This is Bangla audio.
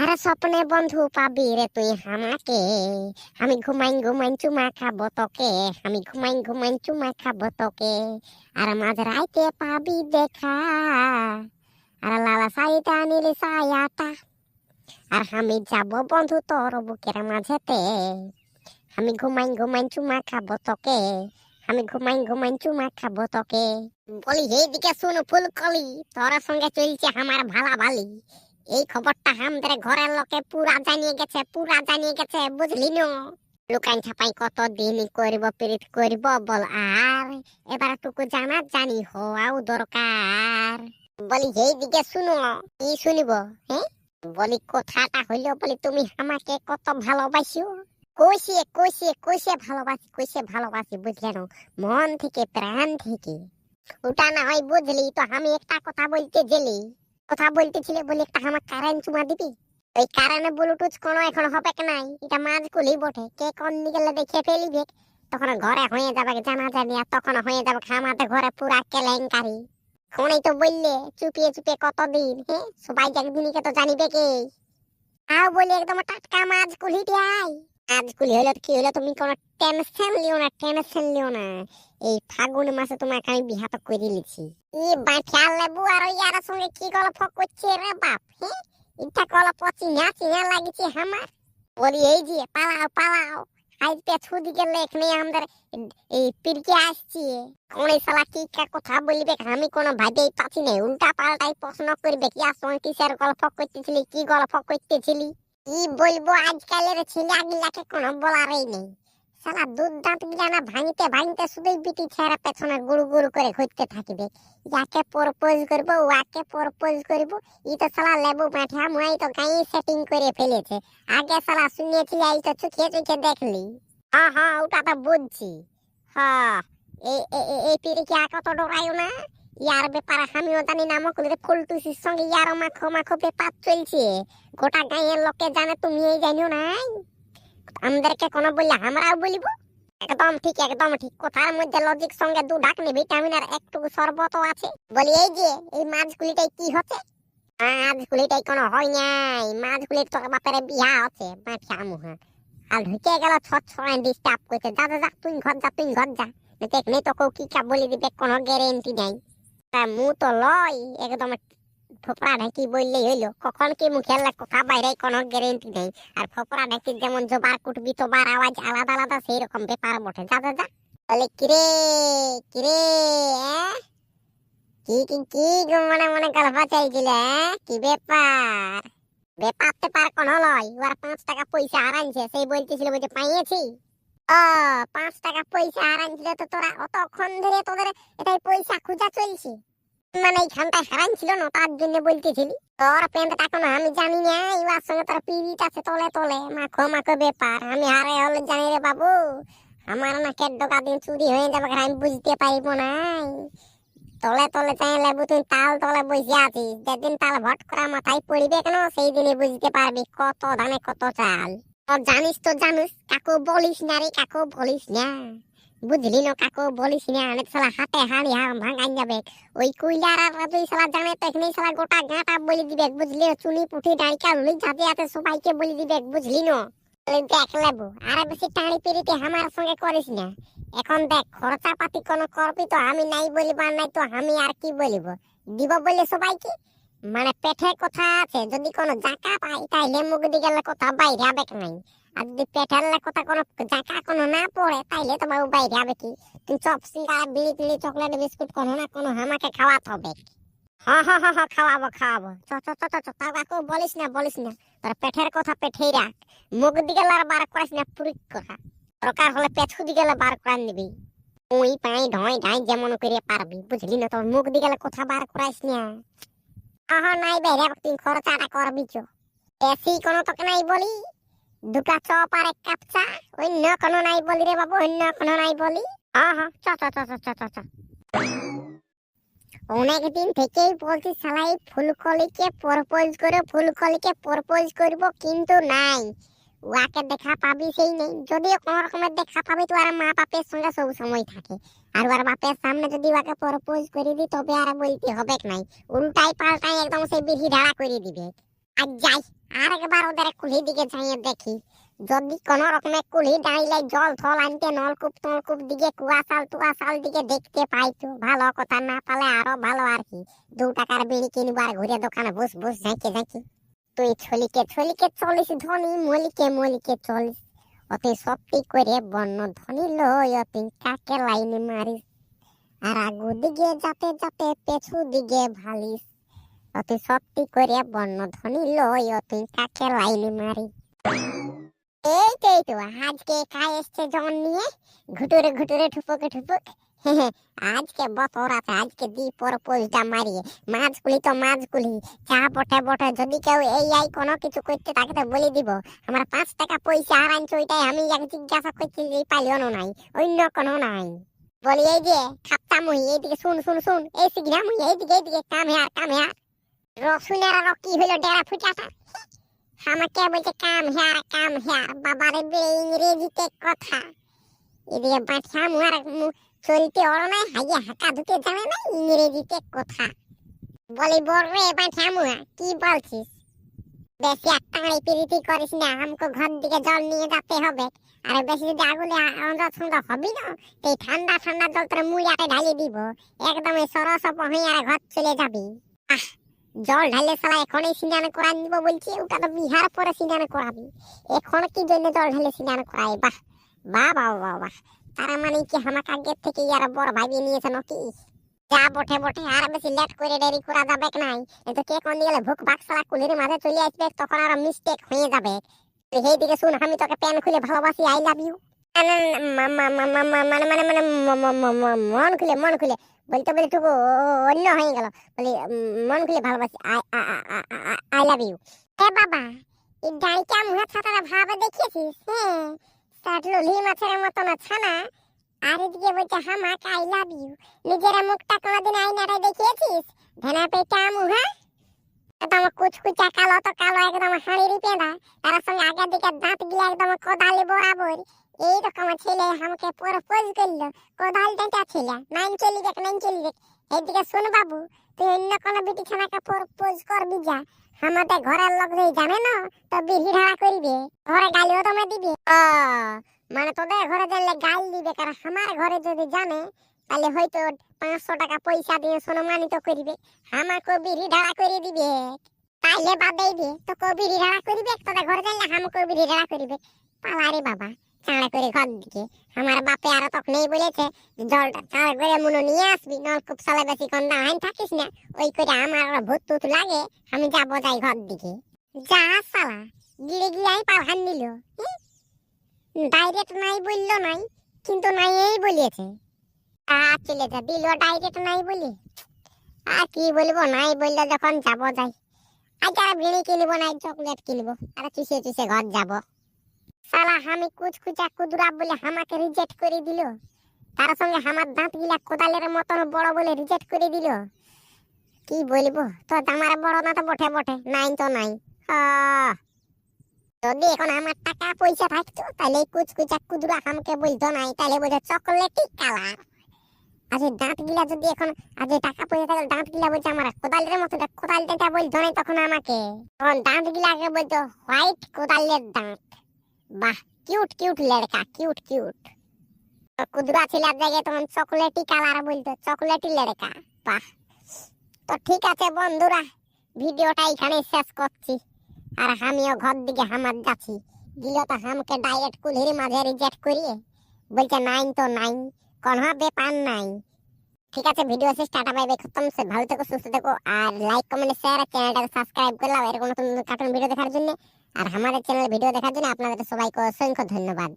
আরে স্বপ্নে বন্ধু পাবি রে তুই আমাকে। আমি ঘুমাইন ঘুমাইন চুমা খাব তোকে। আমি ঘুমাইন ঘুমাইন চুমা খাব তোকে। আর মাঝ রাইতে পাবি দেখা। আর লালা সাইটা, নীলি সায়াটা। আর আমি যাব বন্ধু তোর বুকের মাঝেতে। আমি ঘুমাইন ঘুমাইন চুমা খাব তোকে। আমি ঘুমাইন ঘুমাইন চুমা খাব তোকে। বলি, এইদিকে শুনো ফুলকলি। তোর সঙ্গে চলছে আমার ভালা ভালি এই খবরটা আমাদের ঘরের লোকে পুরা জানিয়ে গেছে, পুরা জানিয়ে গেছে, বুঝলি নো? লুকান ছাপাই কত দিন করব, পীড়িত করব বল আর। এবার টুকু জানা জানি হওয়াও দরকার। বলি এইদিকে শুনো, কি শুনিব হ্যাঁ বলি, কথাটা হইল বলি, তুমি আমাকে কত ভালোবাসো কষিয়ে কষিয়ে কষিয়ে ভালোবাসি কষিয়ে ভালোবাসি বুঝলেন মন থেকে, প্রাণ থেকে। ওটা না হয় বুঝলি, তো আমি একটা কথা বলতে গেলি। কথা বলতেছিলে বলে একটা আমার কারেন্ট চুমা দিবি? ওই কারেন্টে ব্লুটুথ কোনো এখন হবে কি নাই? এটা মাঝ কুলি বটে। কে কোন দিকে দেখে ফেলিবে? তখন ঘরে হয়ে যাবে জানা জানি আর তখন হয়ে যাবে আমাদের ঘরে পুরা কেলেঙ্কারি। ফোনেই তো বললে, চুপিয়ে চুপিয়ে কতদিন হ্যাঁ সবাই একদিনকে তো জানিবে কে? তাও বলি একদম টাটকা মাছ কুলি আই আজ কুলি হলে কি হলো তুমি কোনো টেনশন লিও না, টেনশন লিও না। এই ফাগুন মাসে তোমাকে আমি বিহাত করে লিছি। ই বাঁঠিয়া লেবু আর ইয়ার সঙ্গে কি গল্প করছে রে বাপ হ্যাঁ এটা গল্প চিনা চিনা লাগিছে আমার। বলি, এই যে, পালাও পালাও। আজ পেছু দিকে লেখনে আমাদের, এই পিরকে আসছে। কোন সালা কি কথা বলবে আমি কোনো ভাবেই পাচ্ছি না, উল্টা পাল্টাই প্রশ্ন করবে, কি আর সঙ্গে কিসের গল্প করতেছিলি, কি গল্প করতেছিলি? কি বলব, আজকালের ছেলে আগিলাকে কোনো বলারই নেই। সালা দুধ দাঁত ভাঙতে ভাঙতে শুধুই বিটি ছেড়া পেছনে গুড়ু গুড়ু করে থাকবে। যাকে প্রপোজ ওয়াকে প্রপোজ ই তো সালা লেবু মাঠা তো গাই সেটিং করে ফেলেছে। আগে সালা এই তো চুখে চুখে দেখলি। হ্যাঁ হ্যাঁ ওটা তো বুঝছি। হ্যাঁ এই এই- ডরাইও না। ইয়ার ব্যাপারে আমিও জানি না ফুলটুসির সঙ্গে ইয়ারও মাখো মাখো ব্যাপার চলছে। গোটা গাঁয়ের লোকে জানে তুমি এই জানিও নাই। আমাদেরকে কোনো বললে আমরাও বলিব? একদম ঠিক একদম ঠিক। কথার মধ্যে লজিক সঙ্গে দু ঢাকনি ভিটামিন আর একটু শরবত আছে। বলি, এই যে, এই মাছগুলিটাই কি হচ্ছে? মাছগুলিটাই কোনো হয় নাই। মাছগুলির তো বাপের বিয়া আছে, মাঠা মুহা আর ঢুকে গেল, ছট ছড়াই ডিস্টার্ব করছে। যা যা তুই ঘর যা, তুই ঘর যা। দেখনি তো কেউ কি কা বলি দিবে, কোনো গ্যারেন্টি নাই। তা মু তো লয় একদম ফোপড়া ঢাকি বললেই হইল? কখন কি মুখের কথা বাইরে কোনো গ্যারেন্টি নেই। আর ফোপড়া ঢাকি যেমন জোবার কুটবি, তোবার আওয়াজ আলাদা আলাদা সেই রকম ব্যাপার বটে। যা যা যা। বলে, কিরে কিরে? কি কি কি মনে মনে গল্প চাইছিল? কি ব্যাপার? ব্যাপার তেপার কোন লয়। ওর পাঁচ টাকা পয়সা হারাইছে সেই বলতেছিল বুঝে পাইয়েছি? ও, পাঁচ টাকা পয়সা হারাইছিল তো তোরা অতক্ষণ ধরে তোদের এটাই পয়সা খোঁজা চলছে। মানে এইখানটায় হারান ছিল না তার জন্য বলতেছিলি। তোর আমি জানি না সঙ্গে তোর পিড়িত আছে তলে তলে। মাখো মাখো ব্যাপার, আমি হারে হলে জানি রে বাবু। আমার না কেড্ডকা দিন চুরি হয়ে যাবে আমি বুঝতে পারিব তলে তলে চাই লেবু তুই তাল তলে বসে আছিস। যেদিন তাল ভট করা মাথায় পড়িবে কেন সেই দিনে বুঝতে পারবি কত ধানে কত চাল। জানিস তো জানিস, কাকু বলিস না রে, কাকু বলিস না। বুঝলি না কাকু, বলিস না অনেক সালা হাতে হাড়ি হাড় ভাঙাই যাবে। ওই কুইলার আর তুই সালা জানে তো এখানে সালা গোটা গাঁটা বলে দিবে, বুঝলি? চুনি, পুঠি ডাইকা লুলি যাতে আছে সবাইকে বলে দিবে, বুঝলি না? দেখ লেবু বেশি পিড়িতে আমার সঙ্গে করিস না। এখন দেখ খরচা পাতি কোনো করবি তো আমি নাই বলিব নাই তো আমি আর কি বলিব? দিব বলে সবাইকে? মানে পেটে কথা আছে, যদি কোনো জাকা পাই তাইলে মুখ গেলে কথা বাইরে আবেক নাই। আর যদি পেটের কথা কোনো জাকা কোনো না পড়ে, তাইলে তো বাবু বাইরে হবে কি? টিড়ি, চকলেট, বিস্কুট কোনো না কোনো আমাকে খাওয়াতে হবে। হ্যাঁ হ্যাঁ হ্যাঁ খাওয়াবো খাওয়াবো। চ চ চ চ কাকু বলিস না বলিস না। তোর পেটের কথা পেটেই রাখ। মুখ দিকে আর বার করিস না পুরি কথা। দরকার হলে পেছু দিকে বার উই, পাই ঢয় ঢাই যেমন করে পারবি, বুঝলি না? তোর মুখ দিকে কথা বার করাইস না। আহ, নাই বেরে তুই খরচাটা করবি চো। এসি কোনো তোকে নাই বলি। দুটা চপ আর এক কাপ চা। অন্য কোনো নাই বলি রে বাবু অন্য কোনো নাই বলি। চ অনেকদিন থেকেই বলছি সালাই ফুলকলিকে প্রপোজ করে, ফুলকলিকে প্রপোজ করব কিন্তু নাই। ওয়াকে দেখা পাবি সেই নেই। যদিও কোন রকমের দেখা পাবি, তো আর মা বাপের সঙ্গে সব সময় থাকে। আর ওর বাপের সামনে যদি ওকে প্রপোজ করে দি তবে আর বলতে হবে নাই। উল্টাই পাল্টাই একদম সেই বিধি ঢাড়া করে দিবে। আর যাই। আর একবার ওদের কুলি দিকে যাইয়ে দেখি। যদি কোন রকমে কুলি দাঁড়িয়ে জল থল আনতে, নলকূপ টলকূপ দিকে, কুয়াশাল টুয়াশাল দিকে দেখতে পাই তো ভালো কথা না পালে আরও ভালো আর কি। দু টাকার বিড়ি কিনবো আর ঘুরে দোকানে, বস বস, ঝাঁকে ঝাঁকি। তুই ছলিকে ছলিকে চলিস, ধনী মলিকে মলিকে চলিস। অতি সত্যি করে বন্য ধনী লই অতি কাকে লাইনে মারিস। আর আগু দিকে যাতে যাতে, পেছু দিকে ভালিস। অতি সত্যি করে বন্য ধনী লই অতি কাকে লাইনে মারি? এই তো এই তো, আজকে কাজ এসছে জন নিয়ে। ঘুটুরে ঘুটুরে ঠুপুকে ঠুপুক। আজকে বতর আছে আজকে দি পরপোজটা মারিয়ে। মাছগুলি তো মাছগুলি। চা বটে বটে, যদি কেউ এই আই কোনো কিছু করতে তাকে তো বলে দিব। আমার পাঁচ টাকা পয়সা আর আনছো ওইটাই আমি এক জিজ্ঞাসা করছি যে পালিও নাই, অন্য কোনো নাই। বলি, এই যে খাপ্তা মুই এইদিকে শুন শুন শুন, এই সিগনা মুই এইদিকে এইদিকে, কাম হেয়ার কাম হেয়ার রসুনের আর কি হইল ডেরা ফুটাটা? আমাকে বলছে, কাম হেয়ার কাম হেয়ার। বাবারে ইংরেজিতে কথা। এদিকে বাচ্চা মুয়ার চলতে অর নাই, হাইয়া হাঁকা ধুতে জানে না ইংরেজিতে কথা। বলি, বল রে বাচ্চা মুয়া, কি বলছিস? বেশি আত্মাড়ি পিরিতি করিস না, আমাকে ঘর দিকে জল নিয়ে যেতে হবে। আর বেশি যদি আগুলে আন্দা ছন্দা হবি না এই ঠান্ডা ঠান্ডা জল তোর মুড়াতে ঢালি দিব। একদম সরস হয়ে আর ঘর চলে যাবি। জল ঢালে সালা এখনই স্নান করা নিব বলছি, ওটা তো বিহার পরে স্নান করাবি। এখন কি জন্য জল ঢালে স্নান করাই বাহ বাহ বাহ বাহ বাহ। তারা মানে কি আমাকে আগের থেকে ইয়ার বড় ভাবিয়ে নিয়েছে নাকি? যা বটে বটে, আর বেশি লেট করে দেরি করা যাবে নাই? কিন্তু কে কোন দিকে ভুক বাক্সালা কুলির মাঝে চলে আসবে, তখন আর মিস্টেক হয়ে যাবে। সেই দিকে শুন, আমি তোকে প্যান খুলে ভালোবাসি আই লাভ ইউ মানে মানে মানে মন খুলে মন খুলে। বলতে বলতে টুকু অন্য হয়ে গেল। বলি মন খুলে ভালোবাসি, আই লাভ ইউ। এ বাবা, এই ডাইটা মুহার ছাতাটা ভাবে দেখিয়েছিস হ্যাঁ? সাটলো লি মাছের মতো না? ছানা আর এদিকে বলছে হামাক আই লাভ ইউ। নিজের মুখটা কোনোদিন আইনারে দেখিয়েছিস? ধেনা পেটা মুহা একদম কুচকুচা কালো তো কালো, একদম হাঁড়ির পেঁদা। তার সঙ্গে আগের দিকে দাঁত গিয়ে একদম কোদালি বরাবর। এইরকম ছেলে আমাকে প্রপোজ করল। কোদাল ডাঁটা ছেলে। নাইন চলি দেখ নাইন চলি দেখ এইদিকে শোন বাবু, তুই অন্য কোনো বিটি ছানাকে প্রপোজ করবি যা। আমাদের ঘরের লোক যদি জানে না, তো বিড়ি ঢাড়া করিবে। ঘরে গালিও তোমরা দিবে। মানে তোদের ঘরে জানলে গাল দিবে, কারণ আমার ঘরে যদি জানে, তাহলে হয়তো পাঁচশো টাকা পয়সা দিয়ে সম্মানিত করিবে। আমাকে বিড়ি ঢাড়া করে দিবে। তাইলে বাদেই দে তো কবিরি ঢাড়া করিবে, তোদের ঘরে জানলে আমাকে বিড়ি ঢাড়া করিবে। পালারে বাবা। চাঁড়া করে ঘর দিকে। আমার বাপে আরও তখনই বলেছে জলটা চাঁড়া করে মনে নিয়ে আসবি নলকূপ সালে বেশি কন্দা আইন থাকিস না, ওই করে আমার ভূত টুত লাগে, আমি যাব যাই ঘর দিকে। যা সালা গিয়ে গিয়ে আই পালহান দিল ডাইরেক্ট নাই বলল নাই, কিন্তু নাই এই বলিয়েছে আর চলে যা দিল ডাইরেক্ট নাই বলি? আর কি বলব, নাই বললে যখন যাব যাই। আর বিড়ি কিনবো না চকলেট কিনবো, আর চুষে চুষে ঘর যাব। সালা আমি কুচকুচা কুদুরা বলে আমাকে রিজেক্ট করে দিল। তার সঙ্গে আমার দাঁত গিলা কোদালের মতন বড় বলে রিজেক্ট করে দিল। কি বলব? তো আমার বড় না তো বটে বটে। নাই তো নাই। যদি এখন আমার টাকা পয়সা থাকতো, তাহলে কুচকুচা কুদুরা আমাকে বলতো নাই। তাহলে বোঝা চকলেটই কালার আজ দাঁত গিলা যদি এখন, আজ টাকা পয়সা থাকলে দাঁত গিলা বলছে আমার কোদালের মতো কোদাল যেটা বলতো নাই তখন আমাকে। তখন দাঁত গিলাকে বলতো, হোয়াইট কোদালের দাঁত। বাহ কিউট কিউট লড়কা কিউট কিউট কুদরা ছেলের জায়গায় তখন চকলেটি কালার বলতো চকলেটি লড়কা বাহ। তো ঠিক আছে বন্ধুরা, ভিডিওটা এখানে শেষ করছি। আর আমিও ঘর দিকে হামার যাচ্ছি। দিল তো হামকে ডাইরেক্ট কুলির মাঝে রিজেক্ট করিয়ে। বলছে, নাইন তো নাইন, কোনো ব্যাপার নাই। ঠিক আছে, ভিডিও শেষ, টাটা বাই বাই খতম, সে ভালো থেকো, সুস্থ থেকো। আর লাইক কমেন্ট শেয়ার চ্যানেলটাকে সাবস্ক্রাইব করলাম এরকম নতুন কার্টুন ভিডিও দেখার জন্য। আর আমাদের চ্যানেল ভিডিও দেখার জন্য আপনাদের সবাইকে অসংখ্য ধন্যবাদ।